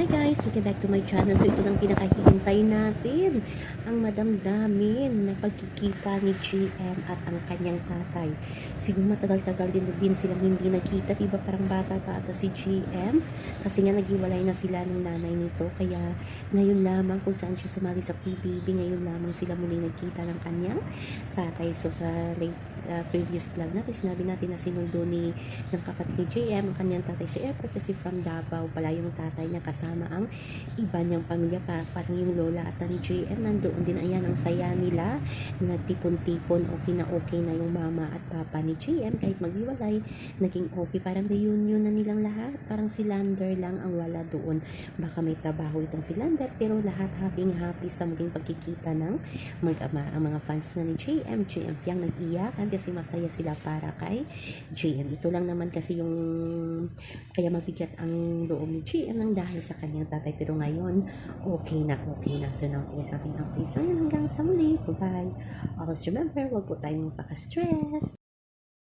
Hi guys, welcome back to my channel. So ito lang pinakahihintay natin. Ang madamdamin na pagkikita ni JM at ang kanyang tatay. Siguro matagal-tagal din din silang hindi nakita. Diba parang bata-bata si JM? Kasi nga naghiwalay na sila ng nanay nito. Kaya ngayon lamang kung saan siya sumali sa PBB, ngayon lamang sila muli nagkita ng kanyang tatay. So sa late uh, previous vlog natin, sinabi natin na sinundo ni ng kapatid ni JM ang kanyang tatay sa airport kasi from Davao pala yung tatay niya kasama ang iba niyang pamilya para parang yung lola at ni JM nandoon din ayan ang saya nila. Nagtipon-tipon okay na okay na yung mama at papa ni JM kahit maghiwalay naging okay. Parang reunion na nilang lahat. Parang si Lander lang ang wala doon. Baka may trabaho itong si Lander pero lahat happy happy sa maging pagkikita ng mag-ama. Ang mga fans nga ni JM JM Fiang nag-iyakan kasi masaya sila para kay JM ito lang naman kasi yung kaya mabigat ang loob ni JM nang dahil sa kanyang tatay. Pero ngayon okay na okay na. So now is ating update so hanggang sa muli. Bye bye always remember wag po tayong magpaka-stress